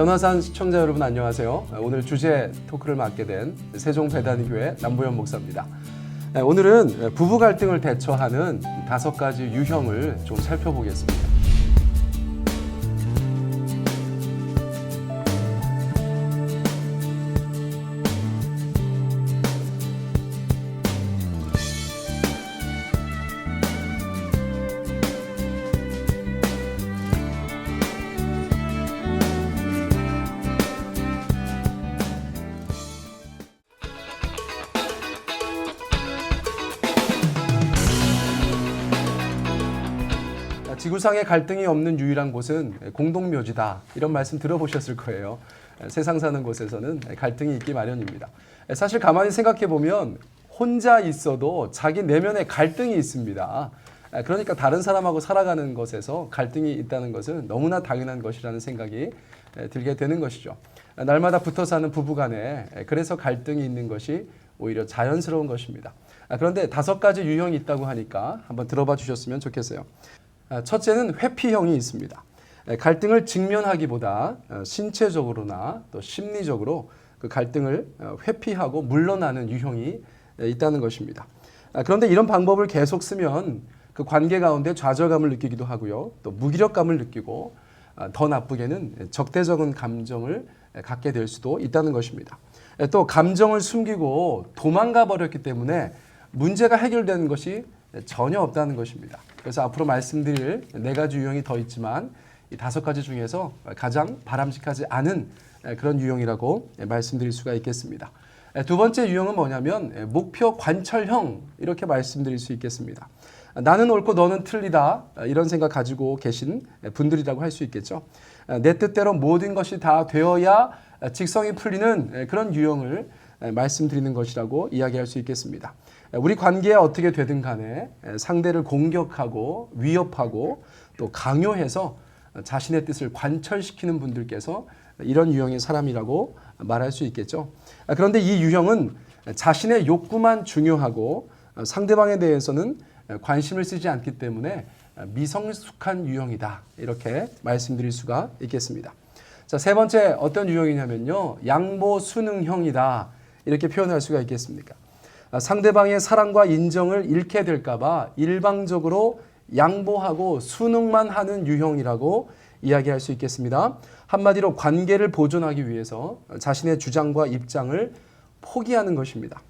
변화산 시청자 여러분 안녕하세요. 오늘 주제 토크를 맡게 된 세종배단교회 남보현 목사입니다. 네, 오늘은 부부 갈등을 대처하는 다섯 가지 유형을 좀 살펴보겠습니다. 지구상에 갈등이 없는 유일한 곳은 공동묘지다. 이런 말씀 들어보셨을 거예요. 세상 사는 곳에서는 갈등이 있기 마련입니다. 사실 가만히 생각해 보면 혼자 있어도 자기 내면에 갈등이 있습니다. 그러니까 다른 사람하고 살아가는 것에서 갈등이 있다는 것은 너무나 당연한 것이라는 생각이 들게 되는 것이죠. 날마다 붙어 사는 부부 간에 그래서 갈등이 있는 것이 오히려 자연스러운 것입니다. 그런데 다섯 가지 유형이 있다고 하니까 한번 들어봐 주셨으면 좋겠어요. 아, 첫째는 회피형이 있습니다. 에, 갈등을 직면하기보다 어, 신체적으로나 또 심리적으로 그 갈등을 어, 회피하고 물러나는 유형이 에, 있다는 것입니다. 아, 그런데 이런 방법을 계속 쓰면 그 관계 가운데 좌절감을 느끼기도 하고요. 또 무기력감을 느끼고 아, 더 나쁘게는 적대적인 감정을 에, 갖게 될 수도 있다는 것입니다. 에, 또 감정을 숨기고 도망가 버렸기 때문에 문제가 해결되는 것이 전혀 없다는 것입니다. 그래서 앞으로 말씀드릴 네 가지 유형이 더 있지만 이 다섯 가지 중에서 가장 바람직하지 않은 그런 유형이라고 말씀드릴 수가 있겠습니다. 두 번째 유형은 뭐냐면 목표 관철형 이렇게 말씀드릴 수 있겠습니다. 나는 옳고 너는 틀리다 이런 생각 가지고 계신 분들이라고 할 수 있겠죠. 내 뜻대로 모든 것이 다 되어야 직성이 풀리는 그런 유형을 말씀드리는 것이라고 이야기할 수 있겠습니다. 우리 관계에 어떻게 되든 간에 상대를 공격하고 위협하고 또 강요해서 자신의 뜻을 관철시키는 분들께서 이런 유형의 사람이라고 말할 수 있겠죠. 그런데 이 유형은 자신의 욕구만 중요하고 상대방에 대해서는 관심을 쓰지 않기 때문에 미성숙한 유형이다. 이렇게 말씀드릴 수가 있겠습니다. 자, 세 번째 어떤 유형이냐면요. 양보 순응형이다. 이렇게 표현할 수가 있겠습니까? 아, 상대방의 사랑과 인정을 잃게 될까봐 일방적으로 양보하고 순응만 하는 유형이라고 이야기할 수 있겠습니다. 한마디로 관계를 보존하기 위해서 자신의 주장과 입장을 포기하는 것입니다.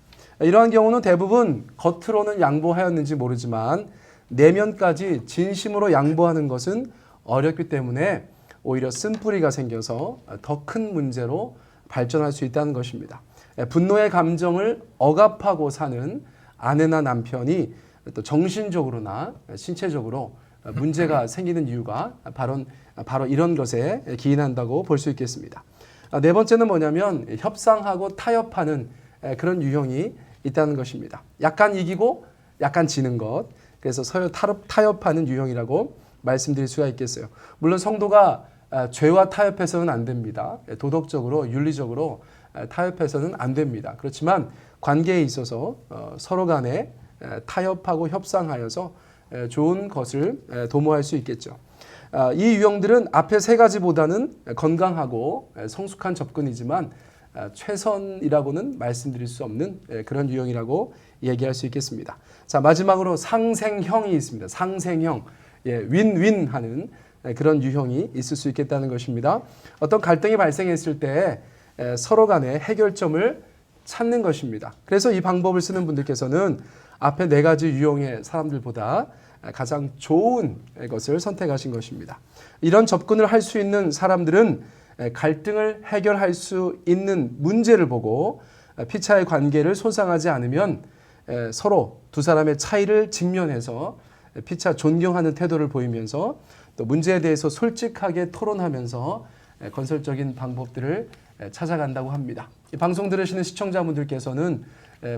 이러한 경우는 대부분 겉으로는 양보하였는지 모르지만 내면까지 진심으로 양보하는 것은 어렵기 때문에 오히려 쓴뿌리가 생겨서 더 큰 문제로 발전할 수 있다는 것입니다. 분노의 감정을 억압하고 사는 아내나 남편이 또 정신적으로나 신체적으로 문제가 생기는 이유가 바로, 바로 이런 것에 기인한다고 볼 수 있겠습니다. 네 번째는 뭐냐면 협상하고 타협하는 그런 유형이 있다는 것입니다. 약간 이기고 약간 지는 것. 그래서 서로 타협하는 유형이라고 말씀드릴 수가 있겠어요. 물론 성도가 죄와 타협해서는 안 됩니다. 도덕적으로 윤리적으로 타협해서는 안 됩니다. 그렇지만 관계에 있어서 어, 서로 간에 타협하고 협상하여서 좋은 것을 도모할 수 있겠죠. 아, 이 유형들은 앞에 세 가지보다는 건강하고 성숙한 접근이지만 아, 최선이라고는 말씀드릴 수 없는 그런 유형이라고 얘기할 수 있겠습니다. 자 마지막으로 상생형이 있습니다. 상생형, 예, 윈윈 하는 그런 유형이 있을 수 있겠다는 것입니다. 어떤 갈등이 발생했을 때 서로 간의 해결점을 찾는 것입니다. 그래서 이 방법을 쓰는 분들께서는 앞에 네 가지 유형의 사람들보다 가장 좋은 것을 선택하신 것입니다. 이런 접근을 할 수 있는 사람들은 갈등을 해결할 수 있는 문제를 보고 피차의 관계를 손상하지 않으면 서로 두 사람의 차이를 직면해서 피차 존경하는 태도를 보이면서 또 문제에 대해서 솔직하게 토론하면서 건설적인 방법들을 찾아간다고 합니다. 이 방송 들으시는 시청자분들께서는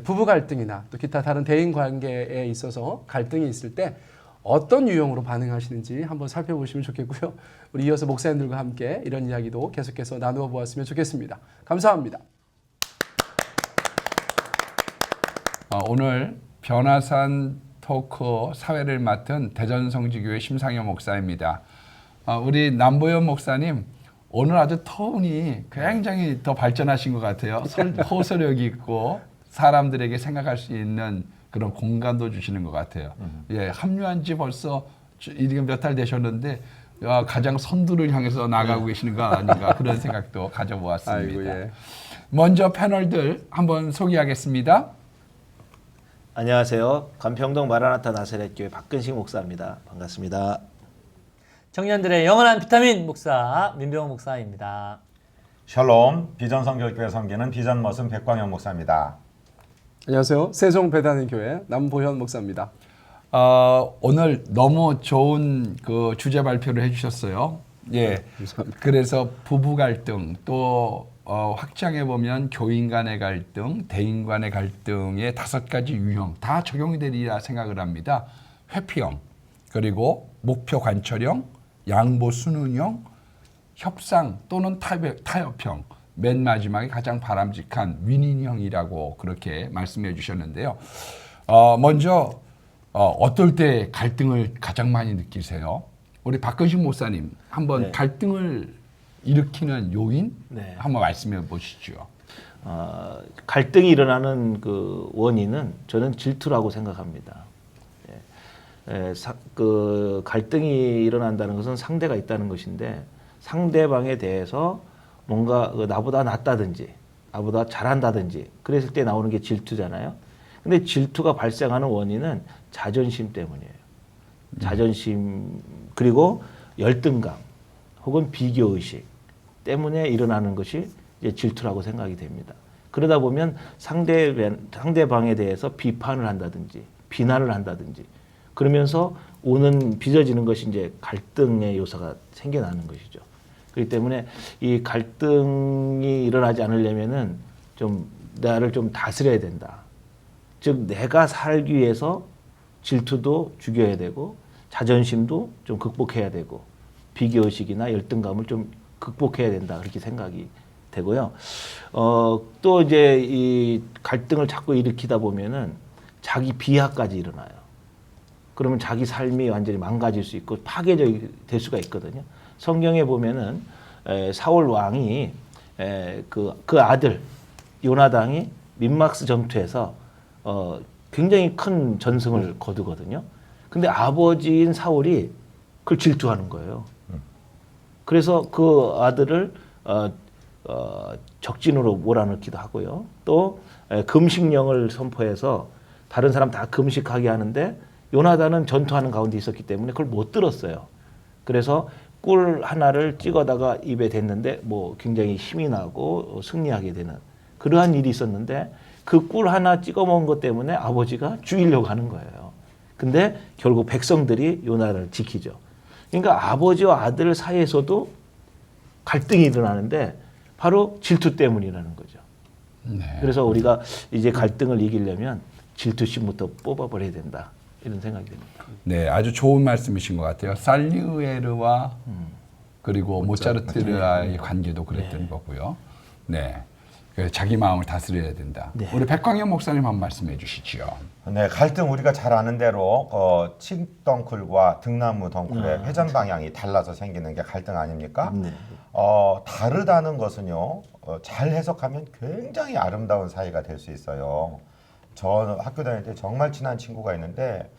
부부 갈등이나 또 기타 다른 대인 관계에 있어서 갈등이 있을 때 어떤 유형으로 반응하시는지 한번 살펴보시면 좋겠고요. 우리 이어서 목사님들과 함께 이런 이야기도 계속해서 나누어 보았으면 좋겠습니다. 감사합니다. 어, 오늘 변화산 토크 사회를 맡은 대전성지교회 심상현 목사입니다. 어, 우리 남보현 목사님 오늘 아주 톤이 굉장히 더 발전하신 것 같아요. 설- 호소력이 있고 사람들에게 생각할 수 있는 그런 공간도 주시는 것 같아요. 예, 합류한 지 벌써 주- 이게 몇달 되셨는데 아, 가장 선두를 향해서 나가고 계시는 거 아닌가 그런 생각도 가져보았습니다. 아이고 예. 먼저 패널들 한번 소개하겠습니다. 안녕하세요. 간평동 마라나타 나사렛교회 박근식 목사입니다. 반갑습니다. 청년들의 영원한 비타민 목사 민병호 목사입니다. 샬롬 비전성결교회 섬기는 비전머슴 백광현 목사입니다. 안녕하세요. 세종 배단의 교회 남보현 목사입니다. 어, 오늘 너무 좋은 그 주제 발표를 해주셨어요. 예. 그래서 부부 갈등 또 어, 확장해 보면 교인 간의 갈등, 대인 간의 갈등의 다섯 가지 유형 다 적용이 되리라 생각을 합니다. 회피형 그리고 목표 관철형, 양보 순응형, 협상 또는 타협, 타협형 맨 마지막에 가장 바람직한 윈윈형이라고 그렇게 말씀해 주셨는데요. 어, 먼저 어, 어떨 때 갈등을 가장 많이 느끼세요? 우리 박근식 목사님 한번 네. 갈등을 일으키는 요인 네. 한번 말씀해 보시죠. 어, 갈등이 일어나는 그 원인은 저는 질투라고 생각합니다. 예. 예, 사- 그 갈등이 일어난다는 것은 상대가 있다는 것인데 상대방에 대해서 뭔가 그 나보다 낫다든지 나보다 잘한다든지 그랬을 때 나오는 게 질투잖아요. 근데 질투가 발생하는 원인은 자존심 때문이에요. 자존심 그리고 열등감 혹은 비교 의식 때문에 일어나는 것이 질투라고 생각이 됩니다. 그러다 보면 상대 상대방에 대해서 비판을 한다든지 비난을 한다든지 그러면서 오는 빚어지는 것이 이제 갈등의 요소가 생겨나는 것이죠. 그렇기 때문에 이 갈등이 일어나지 않으려면은 좀 나를 좀 다스려야 된다. 즉 내가 살기 위해서 질투도 죽여야 되고 자존심도 좀 극복해야 되고 비교 의식이나 열등감을 좀 극복해야 된다 그렇게 생각이 되고요. 어, 또 이제 이 갈등을 자꾸 일으키다 보면은 자기 비하까지 일어나요. 그러면 자기 삶이 완전히 망가질 수 있고 파괴적이 될 수가 있거든요. 성경에 보면은 에, 사울 왕이 에, 그, 그 아들 요나당이 민막스 전투에서 어, 굉장히 큰 전승을 거두거든요. 근데 아버지인 사울이 그걸 질투하는 거예요. 그래서 그 아들을 어, 어, 적진으로 몰아넣기도 하고요. 또 에, 금식령을 선포해서 다른 사람 다 금식하게 하는데 요나단은 전투하는 가운데 있었기 때문에 그걸 못 들었어요. 그래서 꿀 하나를 찍어다가 입에 댔는데 뭐 굉장히 힘이 나고 승리하게 되는 그러한 일이 있었는데 그 꿀 하나 찍어 먹은 것 때문에 아버지가 죽이려고 하는 거예요. 근데 결국 백성들이 요나를 지키죠. 그러니까 아버지와 아들 사이에서도 갈등이 일어나는데 바로 질투 때문이라는 거죠. 네. 그래서 우리가 이제 갈등을 이기려면 질투심부터 뽑아버려야 된다. 이런 생각이 듭니다. 네, 아주 좋은 말씀이신 것 같아요. 살리우에르와 그리고 모차르트르와의 관계도 그랬던 거고요. 네. 그 자기 마음을 다스려야 된다. 네. 우리 백광현 목사님 한 말씀해 주시죠. 네, 갈등 우리가 잘 아는 대로 어, 칡덩쿨과 등나무 덩쿨의 회전 방향이 달라서 생기는 게 갈등 아닙니까? 네. 어, 다르다는 것은요, 어, 잘 해석하면 굉장히 아름다운 사이가 될 수 있어요. 저 학교 다닐 때 정말 친한 친구가 있는데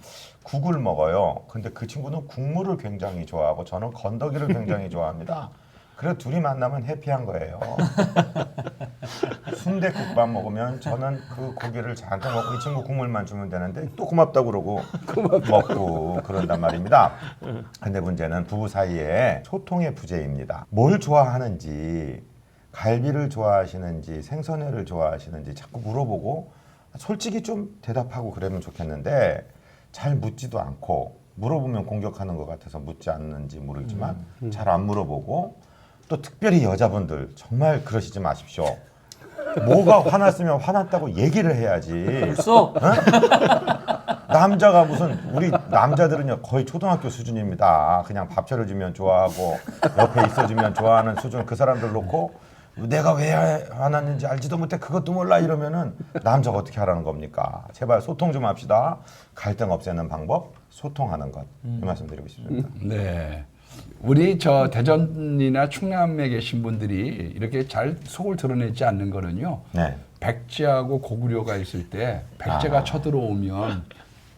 국을 먹어요. 근데 그 친구는 국물을 굉장히 좋아하고 저는 건더기를 굉장히 좋아합니다. 그래서 둘이 만나면 해피한 거예요. 순대국밥 먹으면 저는 그 고기를 잔뜩 먹고 이 친구 국물만 주면 되는데 또 고맙다고 그러고 먹고 그런단 말입니다. 근데 문제는 부부 사이에 소통의 부재입니다. 뭘 좋아하는지 갈비를 좋아하시는지 생선회를 좋아하시는지 자꾸 물어보고 솔직히 좀 대답하고 그러면 좋겠는데 잘 묻지도 않고 물어보면 공격하는 것 같아서 묻지 않는지 모르겠지만 잘 안 물어보고 또 특별히 여자분들 정말 그러시지 마십시오. 뭐가 화났으면 화났다고 얘기를 해야지. 쏙 남자가 무슨 우리 남자들은요 거의 초등학교 수준입니다. 그냥 밥 차려주면 좋아하고 옆에 있어주면 좋아하는 수준 그 사람들 놓고 내가 왜 화났는지 알지도 못해 그것도 몰라 이러면은 남자가 어떻게 하라는 겁니까? 제발 소통 좀 합시다. 갈등 없애는 방법 소통하는 것 이 말씀 드리고 싶습니다. 네. 우리 저 대전이나 충남에 계신 분들이 이렇게 잘 속을 드러내지 않는 거는요. 네. 백제하고 고구려가 있을 때 백제가 아. 쳐들어오면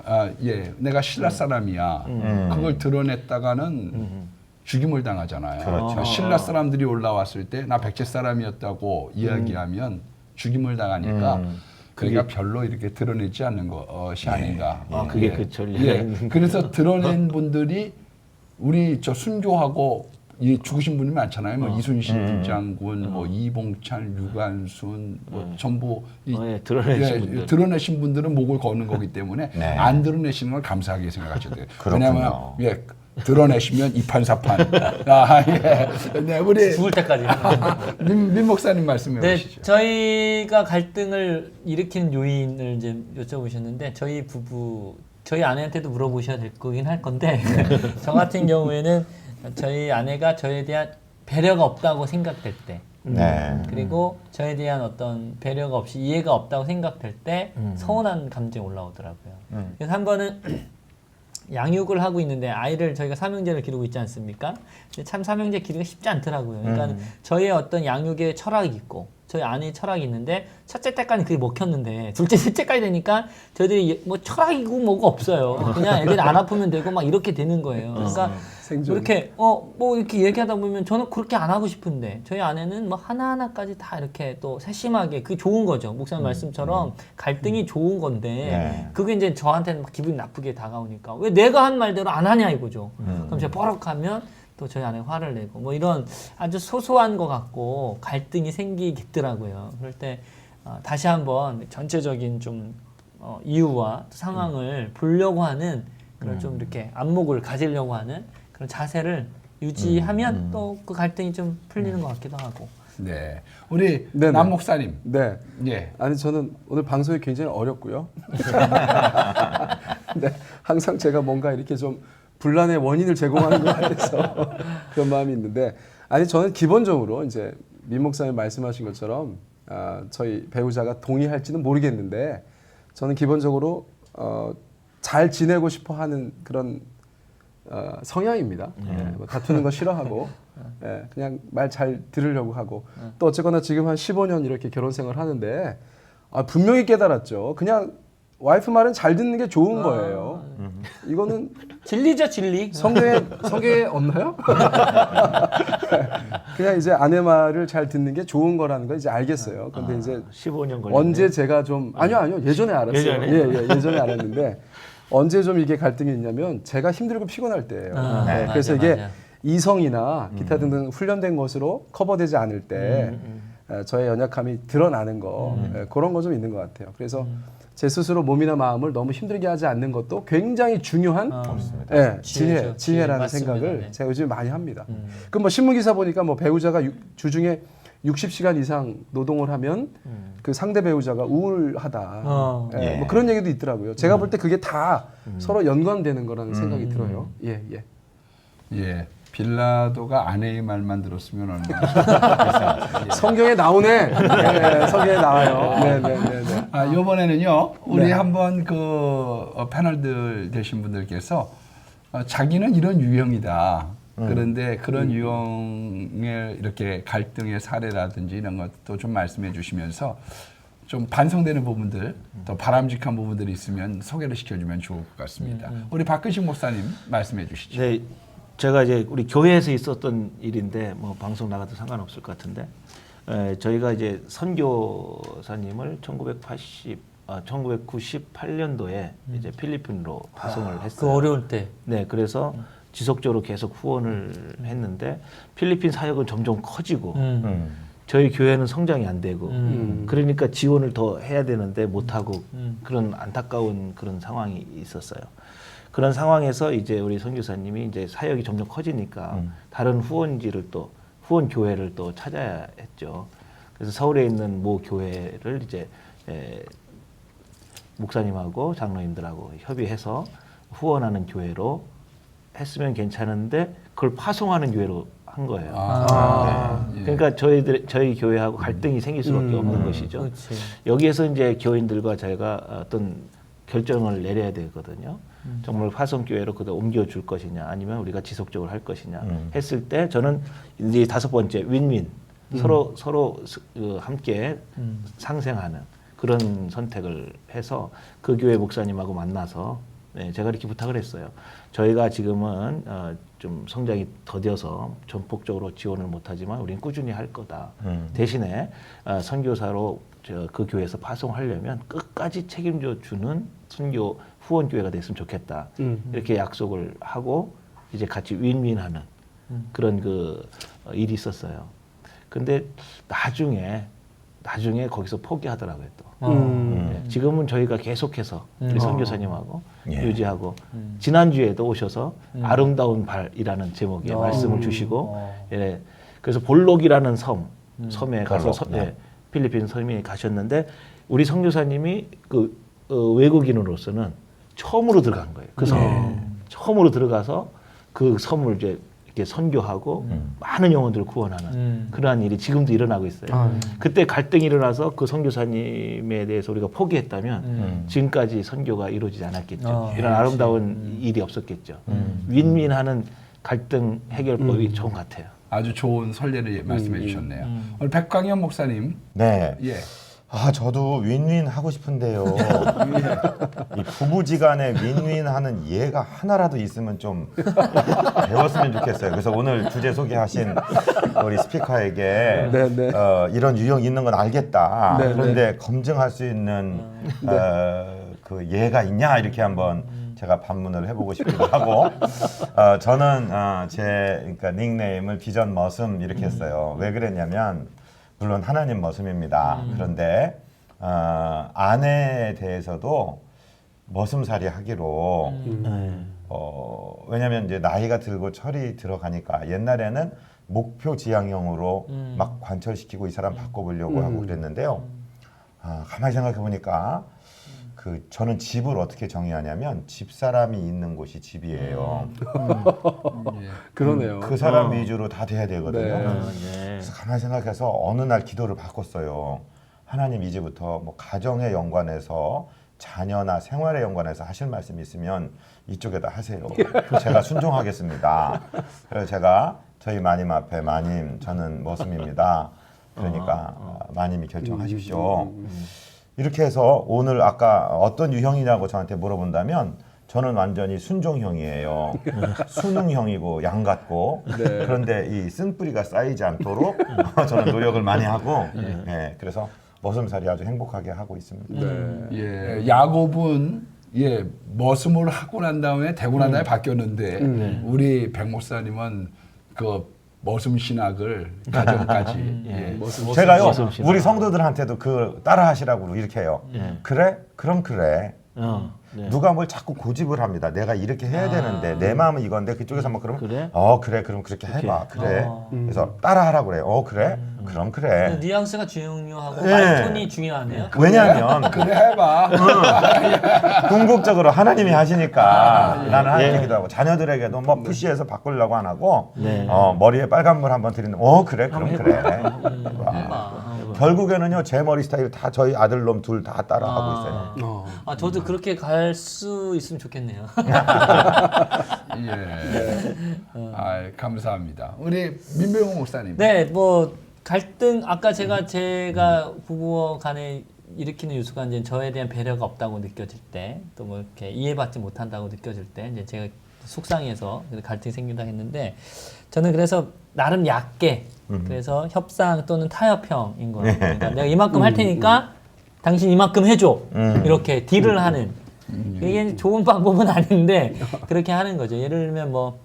아, 예, 내가 신라 사람이야. 음. 그걸 드러냈다가는 죽임을 당하잖아요. 그렇죠. 신라 사람들이 올라왔을 때 나 백제 사람이었다고 이야기하면 죽임을 당하니까 음. 그러니까 별로 이렇게 드러내지 않는 것이 아닌가. 아, 그게 예. 그 전략이 예. 그래서 드러낸 분들이 우리 저 순교하고 이 죽으신 분이 많잖아요. 뭐 이순신 음. 장군, 뭐 이봉찬, 유관순, 뭐 전부 이, 어, 예, 드러내신 예, 분들. 드러내신 분들은 목을 거는 거기 때문에 네. 안 드러내시는 걸 감사하게 생각하셔야 돼요. 왜냐하면 예, 드러내시면 이판사판. 아 예. 네, 우리 죽을 때까지. 민, 민 목사님 말씀해 네, 보시죠. 저희가 갈등을 일으키는 요인을 이제 여쭤보셨는데 저희 부부 저희 아내한테도 물어보셔야 될 거긴 할 건데 저 같은 경우에는 저희 아내가 저에 대한 배려가 없다고 생각될 때 네. 그리고 저에 대한 어떤 배려가 없이 이해가 없다고 생각될 때 음. 서운한 감정이 올라오더라고요. 음. 그래서 한 번은 양육을 하고 있는데 아이를 저희가 삼형제를 기르고 있지 않습니까? 근데 참 삼형제 기르기가 쉽지 않더라고요. 그러니까 음. 저희의 어떤 양육의 철학이 있고 저희 아내의 철학이 있는데 첫째 때까지 그게 먹혔는데 둘째 셋째까지 되니까 저희들이 뭐 철학이고 뭐가 없어요. 그냥 애들이 안 아프면 되고 막 이렇게 되는 거예요. 그러니까 생존. 이렇게 어 뭐 이렇게 얘기하다 보면 저는 그렇게 안 하고 싶은데 저희 아내는 뭐 하나 하나까지 다 이렇게 또 세심하게 그 좋은 거죠 목사님 말씀처럼 갈등이 좋은 건데 네. 그게 이제 저한테는 막 기분이 나쁘게 다가오니까 왜 내가 한 말대로 안 하냐 이거죠. 음. 그럼 제가 뻐럭하면 또 저희 아내 가 화를 내고 뭐 이런 아주 소소한 것 같고 갈등이 생기겠더라고요. 그럴 때 어, 다시 한번 전체적인 좀 어, 이유와 상황을 보려고 하는 그런 좀 이렇게 안목을 가지려고 하는 그런 자세를 유지하면 또그 갈등이 좀 풀리는 것 같기도 하고. 네. 우리 네네. 남 목사님. 네. 예. 아니 저는 오늘 방송이 굉장히 어렵고요. 근데 항상 제가 뭔가 이렇게 좀 분란의 원인을 제공하는 것 같아서 그런 마음이 있는데 아니 저는 기본적으로 이제 민 목사님 말씀하신 것처럼 아, 저희 배우자가 동의할지는 모르겠는데 저는 기본적으로 어, 잘 지내고 싶어 하는 그런 어, 성향입니다. 예, 뭐 다투는 거 싫어하고 예, 그냥 말 잘 들으려고 하고 또 어쨌거나 지금 한 15년 이렇게 결혼 생활 하는데 아, 분명히 깨달았죠. 그냥 와이프 말은 잘 듣는 게 좋은 거예요. 이거는 진리죠 진리. 성경에 성경에 없나요? 그냥 이제 아내 말을 잘 듣는 게 좋은 거라는 걸 이제 알겠어요. 근데 이제 15년 걸렸네. 언제 제가 좀 아니요 아니요 예전에 알았어요. 예전에? 예, 예, 예전에 알았는데 언제 좀 이게 갈등이 있냐면 제가 힘들고 피곤할 때예요. 아, 네, 맞아, 그래서 이게 맞아. 이성이나 기타 등등 훈련된 것으로 커버되지 않을 때 에, 저의 연약함이 드러나는 거 에, 그런 거 좀 있는 것 같아요. 그래서 제 스스로 몸이나 마음을 너무 힘들게 하지 않는 것도 굉장히 중요한 어. 예, 지혜죠. 지혜, 지혜, 맞습니다. 생각을 네. 제가 요즘 많이 합니다. 그럼 뭐 신문 기사 보니까 뭐 배우자가 유- 주중에 60시간 이상 노동을 하면 그 상대 배우자가 우울하다. 어. 예, 예. 뭐 그런 얘기도 있더라고요. 제가 볼때 그게 다 서로 연관되는 거라는 생각이 들어요. 예, 예. 예. 빌라도가 아내의 말만 들었으면 얼마나. 성경에 나오네. 예, 성경에 나와요. 네, 네, 네, 네. 아, 이번에는요, 우리 네. 한번 그 어, 패널들 되신 분들께서 어, 자기는 이런 유형이다. 그런데 그런 유형의 이렇게 갈등의 사례라든지 이런 것도 좀 말씀해 주시면서 좀 반성되는 부분들, 또 바람직한 부분들이 있으면 소개를 시켜주면 좋을 것 같습니다. 우리 박근식 목사님 말씀해 주시죠. 네, 제가 이제 우리 교회에서 있었던 일인데 뭐 방송 나가도 상관없을 것 같은데 에, 저희가 이제 선교사님을 1980 아, 1998년도에 이제 필리핀으로 파송을 그 했어요. 어려울 때. 네, 그래서 지속적으로 계속 후원을 했는데 필리핀 사역은 점점 커지고 음. 음. 저희 교회는 성장이 안 되고 음. 그러니까 지원을 더 해야 되는데 못 하고 음. 그런 안타까운 그런 상황이 있었어요. 그런 상황에서 이제 우리 선교사님이 이제 사역이 점점 커지니까 음. 다른 후원지를 또 후원 교회를 또 찾아야 했죠. 그래서 서울에 있는 모 교회를 이제 에, 목사님하고 장로님들하고 협의해서 후원하는 교회로 했으면 괜찮은데 그걸 파송하는 교회로 한 거예요. 아, 예. 그러니까 저희들 저희 교회하고 갈등이 생길 수밖에 없는 것이죠. 그렇지. 여기에서 이제 교인들과 저희가 어떤 결정을 내려야 되거든요. 정말 화성교회로 그대 옮겨줄 것이냐 아니면 우리가 지속적으로 할 것이냐 음. 했을 때 저는 이제 다섯 번째 윈윈 서로 서로 스- 그 함께 상생하는 그런 선택을 해서 그 교회 목사님하고 만나서 네, 제가 이렇게 부탁을 했어요. 저희가 지금은 어, 좀 성장이 더뎌서 전폭적으로 지원을 못하지만 우리는 꾸준히 할 거다. 음. 대신에 어, 선교사로 저, 그 교회에서 파송하려면 끝까지 책임져 주는 선교 후원 교회가 됐으면 좋겠다. 음. 이렇게 약속을 하고 이제 같이 윈윈하는 그런 그 어, 일이 있었어요. 근데 나중에 나중에 거기서 포기하더라고요 또. 음. 예, 지금은 저희가 계속해서 우리 음. 선교사님하고 예. 유지하고 지난주에도 오셔서 아름다운 발이라는 제목의 어. 말씀을 주시고 어. 예, 그래서 볼록이라는 섬 섬에 가서 서- 네. 예, 필리핀 섬에 가셨는데 우리 선교사님이 그 어, 외국인으로서는 처음으로 들어간 거예요. 그 섬. 네. 처음으로 들어가서 그 섬을 이제 이렇게 선교하고 많은 영혼들을 구원하는 음. 그러한 일이 지금도 일어나고 있어요. 아, 네. 그때 갈등이 일어나서 그 선교사님에 대해서 우리가 포기했다면 음. 지금까지 선교가 이루어지지 않았겠죠. 어, 이런 그렇지. 아름다운 일이 없었겠죠. 윈윈하는 갈등 해결법이 좋은 것 같아요. 아주 좋은 선례를 말씀해 주셨네요. 오늘 백광현 목사님, 네. 예, 아 저도 윈윈 하고 싶은데요. 이 부부지간에 윈윈하는 예가 하나라도 있으면 좀 배웠으면 좋겠어요. 그래서 오늘 주제 소개하신 우리 스피커에게 네, 네. 어, 이런 유형 있는 건 알겠다. 네, 그런데 검증할 수 있는 어, 그 예가 있냐 이렇게 한번 제가 반문을 해보고 싶기도 하고 어, 저는 어, 제 그러니까 닉네임을 비전 머슴 이렇게 했어요. 왜 그랬냐면 물론 하나님 머슴입니다. 그런데 어, 아내에 대해서도 머슴살이 하기로 어, 왜냐면 이제 나이가 들고 철이 들어가니까 옛날에는 목표 지향형으로 막 관철시키고 이 사람 바꿔보려고 하고 그랬는데요. 아, 가만히 생각해 보니까 그 저는 집을 어떻게 정의하냐면 집 사람이 있는 곳이 집이에요. 예. 그러네요. 그 사람 위주로 다 돼야 되거든요. 네. 네. 그래서 가만히 생각해서 어느 날 기도를 바꿨어요. 하나님 이제부터 뭐 가정에 연관해서 자녀나 생활에 연관해서 하실 말씀 있으면 이쪽에다 하세요. 제가 순종하겠습니다. 그래서 제가 저희 마님 앞에 마님 저는 머슴입니다. 그러니까 어, 마님이 결정하십시오. 이렇게 해서 오늘 아까 어떤 유형이냐고 저한테 물어본다면 저는 완전히 순종형이에요. 수능형이고 양 같고. 그런데 이 쓴뿌리가 쌓이지 않도록 저는 노력을 많이 하고 예, 그래서 머슴살이 아주 행복하게 하고 있습니다. 네. 예, 야곱은 예 머슴을 하고 난 다음에 되고 난 다음에 바뀌었는데 우리 백 목사님은 그 머슴 신학을 가정까지 예. 제가요 머슴신앙. 우리 성도들한테도 그 따라 하시라고 이렇게 해요. 예. 그래? 그럼 그래. 어, 네. 누가 뭘 자꾸 고집을 합니다. 내가 이렇게 해야 되는데 내 마음은 이건데 그쪽에서 뭐 그러면 그래? 어 그래 그럼 그렇게 해봐 그래. 어. 그래서 따라 하라고 그래. 어 그래 그럼 그래. 뉘앙스가 중요하고 네. 말톤이 중요하네요. 왜냐하면 그래 해봐. 궁극적으로 하나님이 하시니까 나는 하나님 예. 기도하고 자녀들에게도 뭐 푸시해서 바꾸려고 안 하고 네. 어, 머리에 빨간 물 한번 드리는 어 그래 그럼 그래 와. 해봐. 결국에는요 제 머리 스타일 다 저희 아들 놈 둘 다 따라하고 있어요. 어. 아 저도 그렇게 갈 수 있으면 좋겠네요. 예. 아, 감사합니다. 우리 민병호 목사님. 네, 뭐 갈등 아까 제가 제가 부부 간에 일으키는 요소가 이제 저에 대한 배려가 없다고 느껴질 때, 또 뭐 이렇게 이해받지 못한다고 느껴질 때, 이제 제가 속상해서 갈등이 생긴다 했는데, 저는 그래서 나름 얕게, 그래서 협상 또는 타협형인 거예요. 그러니까 내가 이만큼 할 테니까 당신 이만큼 해줘. 음. 이렇게 딜을 하는. 이게 좋은 방법은 아닌데 그렇게 하는 거죠. 예를 들면 뭐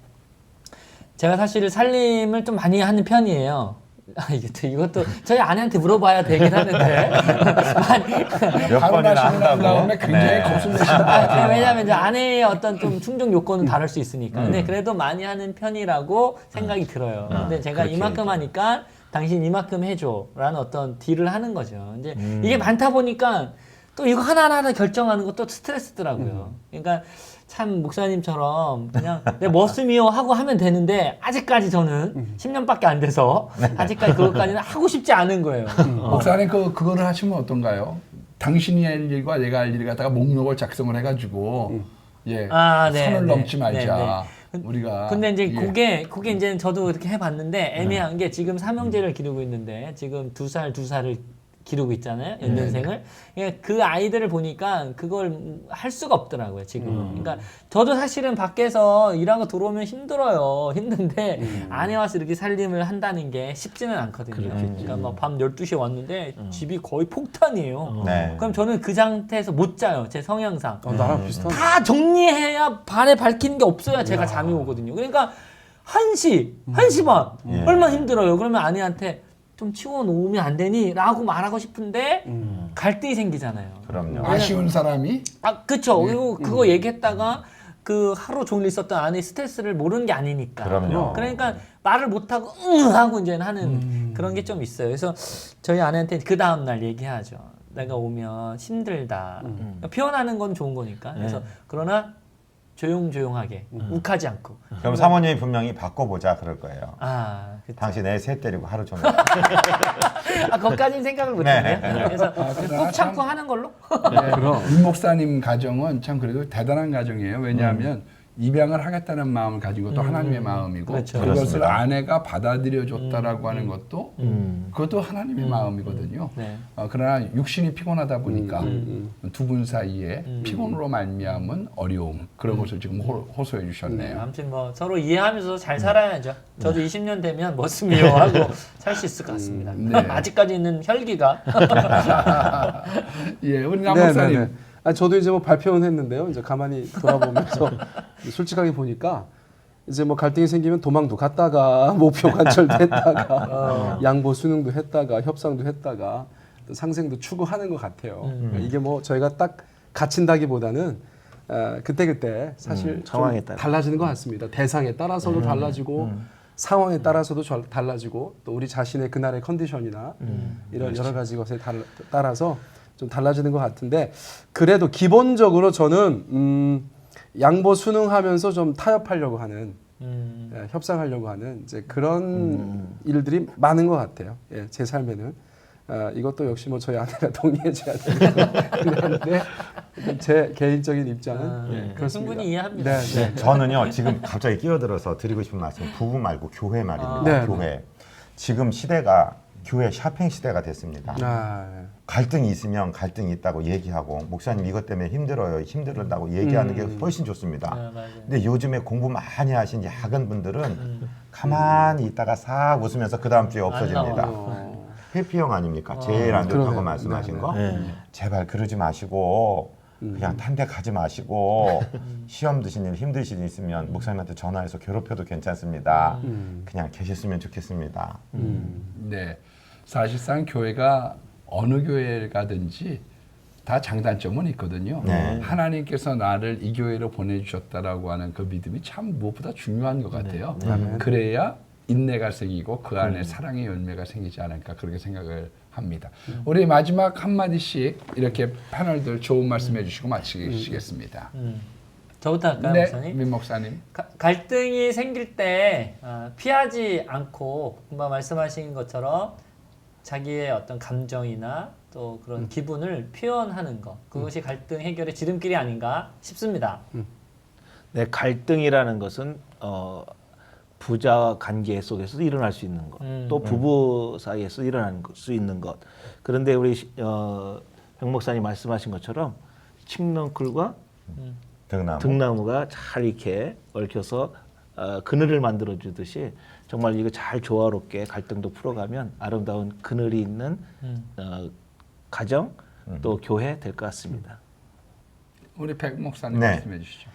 제가 사실 살림을 좀 많이 하는 편이에요. 아, 또 이것도 저희 아내한테 물어봐야 되긴 하는데 몇 번이나 한다고. 굉장히 네. 겁을 내신다. 아, 왜냐면 이제 아내의 어떤 좀 충족 요건은 다를 수 있으니까. 근데 그래도 많이 하는 편이라고 생각이 들어요. 근데 제가 그렇게 이만큼. 하니까 당신 이만큼 해줘라는 어떤 딜을 하는 거죠. 이제 이게 많다 보니까 또 이거 하나하나 결정하는 것도 스트레스더라고요. 그러니까 참 목사님처럼 그냥 내 머슴이요 하고 하면 되는데 아직까지 저는 10년밖에 안 돼서 아직까지 그것까지는 하고 싶지 않은 거예요. 목사님 그 그거를 하시면 어떤가요? 당신이 할 일과 내가 할일 갖다가 목록을 작성을 해가지고 예. 아, 네, 선을 네, 넘지 말자. 네, 우리가 근데 이제 예. 그게 그게 이제 저도 이렇게 해봤는데 애매한 게 지금 삼형제를 기르고 있는데 지금 두 살 두 살을 기르고 있잖아요 연년생을. 예, 그 아이들을 보니까 그걸 할 수가 없더라고요 지금 그러니까 저도 사실은 밖에서 일하고 들어오면 힘들어요 힘든데 안에 와서 이렇게 살림을 한다는 게 쉽지는 않거든요. 그러니까 뭐밤 12시에 왔는데 집이 거의 폭탄이에요. 네. 그럼 저는 그 상태에서 못 자요 제 성향상. 어, 나랑 비슷한. 다 정리해야 발에 밝히는 게 없어야 제가 잠이 오거든요. 그러니까 1시, 1시 반. 예. 얼마나 힘들어요. 그러면 아내한테 좀 치워 놓으면 안 되니? 라고 말하고 싶은데 갈등이 생기잖아요. 그럼요. 아쉬운 사람이 아, 그쵸. 그리고 그거 얘기했다가 그 하루 종일 있었던 아내의 스트레스를 모르는 게 아니니까. 그럼요. 그러니까 말을 못하고 응 하고 이제 하는 그런 게 좀 있어요. 그래서 저희 아내한테 그 다음날 얘기하죠. 내가 오면 힘들다. 그러니까 표현하는 건 좋은 거니까. 그래서 그러나 조용조용하게 욱하지 않고. 그럼 사모님이 분명히 바꿔보자 그럴 거예요. 아, 그, 당신 애새 때리고 하루 종일. 아 거기까지는 생각을 못했네. 그래서 그러나 꾹 참고 참- 하는 걸로. 네, 임 목사님 가정은 참 그래도 대단한 가정이에요. 왜냐하면 입양을 하겠다는 마음을 가진 것도 하나님의 마음이고 그렇죠. 그것을 그렇습니다. 아내가 받아들여 줬다라고 하는 것도 음. 그것도 하나님의 마음이거든요. 네. 어, 그러나 육신이 피곤하다 보니까 두분 사이에 피곤으로 말미암은 어려움 그런 것을 지금 호, 호소해 주셨네요. 아무튼 뭐 서로 이해하면서 잘 살아야죠. 저도 20년 되면 머슴이요 하고 살 수 있을 것 같습니다. 네. 아직까지는 혈기가 예, 우리 남 목사님. 아, 저도 이제 뭐 발표는 했는데요. 이제 가만히 돌아보면서 솔직하게 보니까 이제 뭐 갈등이 생기면 도망도 갔다가 목표 관철도 했다가 양보 수능도 했다가 협상도 했다가 또 상생도 추구하는 것 같아요. 그러니까 이게 뭐 저희가 딱 갇힌다기보다는 어, 그때 그때 사실 음, 상황에 좀 따라. 달라지는 것 같습니다. 대상에 따라서도 달라지고 상황에 따라서도 절- 달라지고 또 우리 자신의 그날의 컨디션이나 이런 여러 가지 것에 달- 따라서 좀 달라지는 것 같은데 그래도 기본적으로 저는 음, 양보 순응하면서 좀 타협하려고 하는 음, 예, 협상하려고 하는 이제 그런 일들이 많은 것 같아요. 예, 제 삶에는 아, 이것도 역시 뭐 저희 아내가 동의해줘야 되는데 제 개인적인 입장은 아, 예, 네. 그렇습니다. 충분히 이해합니다. 네, 네. 저는요 지금 갑자기 끼어들어서 드리고 싶은 말씀 부부 말고 교회 말입니다. 아. 네. 교회. 지금 시대가 교회 샤핑 시대가 됐습니다. 아, 갈등이 있으면 갈등이 있다고 얘기하고 목사님 이것 때문에 힘들어요 힘들다고 얘기하는 게 훨씬 좋습니다. 네, 맞아요. 근데 요즘에 공부 많이 하신 야근 분들은 가만히 있다가 싹 웃으면서 그 다음 주에 없어집니다. 어, 회피형 아닙니까? 제일 안 좋다고 그러네요. 말씀하신 네, 거. 네. 제발 그러지 마시고 그냥 탄 데 가지 마시고 시험 드신 일 힘드신 일 있으면 목사님한테 전화해서 괴롭혀도 괜찮습니다. 그냥 계셨으면 좋겠습니다. 네, 사실상 교회가 어느 교회 가든지 다 장단점은 있거든요. 네. 하나님께서 나를 이 교회로 보내주셨다라고 하는 그 믿음이 참 무엇보다 중요한 것 같아요. 그래야 인내가 생기고 그 안에 사랑의 열매가 생기지 않을까 그렇게 생각을 합니다. 우리 마지막 한 마디씩 이렇게 패널들 좋은 말씀해 주시고 마치겠습니다. 음. 저부터 할까요, 네, 목사님? 민 목사님. 가- 갈등이 생길 때 아, 피하지 않고 금방 말씀하신 것처럼 자기의 어떤 감정이나 또 그런 기분을 표현하는 것 그것이 갈등 해결의 지름길이 아닌가 싶습니다. 네, 갈등이라는 것은 어, 부자 관계 속에서 일어날 수 있는 것, 음. 또 부부 사이에서 일어날 수 있는 것. 그런데 우리 시- 어, 병 목사님 말씀하신 것처럼 칡넝쿨과 등나무. 등나무 가 잘 이렇게 얽혀서 어, 그늘을 만들어 주듯이 정말 이거 잘 조화롭게 갈등도 풀어가면 아름다운 그늘이 있는 음. 어, 가정 또 교회 될 것 같습니다. 우리 백 목사님 네. 말씀해 주시죠.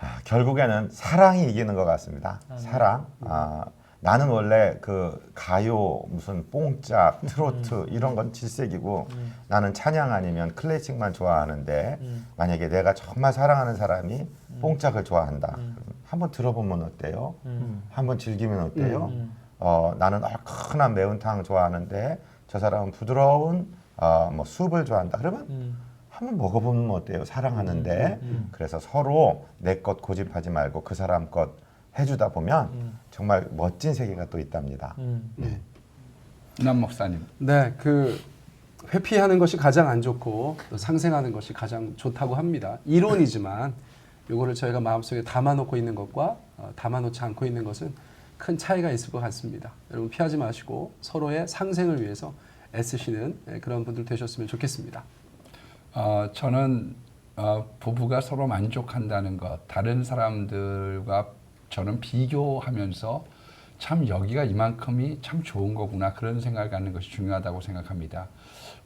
아, 결국에는 사랑이 이기는 것 같습니다. 사랑. 아, 나는 원래 그 가요 무슨 뽕짝 트로트 이런 건 질색이고 나는 찬양 아니면 클래식만 좋아하는데 만약에 내가 정말 사랑하는 사람이 뽕짝을 좋아한다. 그럼 한번 들어보면 어때요? 한번 즐기면 어때요? 어, 나는 얼큰한 매운탕 좋아하는데 저 사람은 부드러운 어, 뭐 숲을 좋아한다. 그러면 한번 먹어보면 어때요? 사랑하는데 그래서 서로 내 것 고집하지 말고 그 사람 것 해주다 보면 정말 멋진 세계가 또 있답니다. 음. 남 목사님. 네, 그 회피하는 것이 가장 안 좋고 또 상생하는 것이 가장 좋다고 합니다. 이론이지만 요거를 저희가 마음속에 담아놓고 있는 것과 어, 담아놓지 않고 있는 것은 큰 차이가 있을 것 같습니다. 여러분 피하지 마시고 서로의 상생을 위해서 애쓰시는 예, 그런 분들 되셨으면 좋겠습니다. 어, 저는 어, 부부가 서로 만족한다는 것, 다른 사람들과 저는 비교하면서 참 여기가 이만큼이 참 좋은 거구나 그런 생각을 갖는 것이 중요하다고 생각합니다.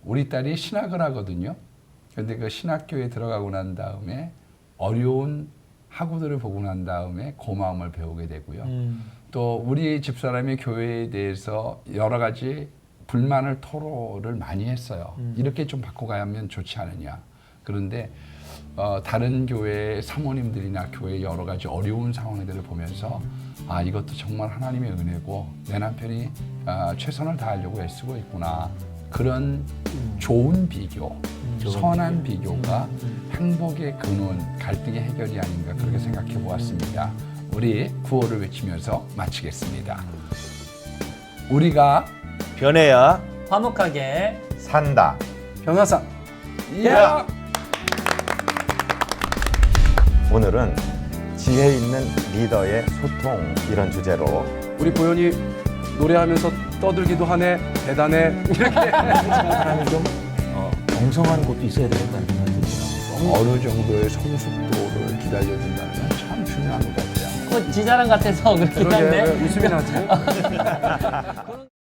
우리 딸이 신학을 하거든요. 근데 그 신학교에 들어가고 난 다음에 어려운 학우들을 보고 난 다음에 고마움을 배우게 되고요. 음. 또 우리 집사람이 교회에 대해서 여러 가지 불만을 토로를 많이 했어요. 이렇게 좀 바꿔가면 좋지 않느냐. 그런데 어, 다른 교회 사모님들이나 교회 여러 가지 어려운 상황들을 보면서 아 이것도 정말 하나님의 은혜고 내 남편이 아, 최선을 다하려고 애쓰고 있구나 그런 좋은 비교, 선한 비교가 행복의 근원, 갈등의 해결이 아닌가 그렇게 생각해 보았습니다. 우리 구호를 외치면서 마치겠습니다. 우리가 변해야 화목하게 산다. 변화상 야! 오늘은 지혜 있는 리더의 소통 이런 주제로 우리 보현이 노래하면서 떠들기도 하네 대단해 이렇게 사람이 좀 어, 엉성한 것도 있어야 되겠다는 생각이 듭니다. 어느 정도의 성숙도를 기다려준다는 건 참 중요한 것 같아요. 그거 지자랑 같아서 그렇긴 한데 왜 웃음이 나지?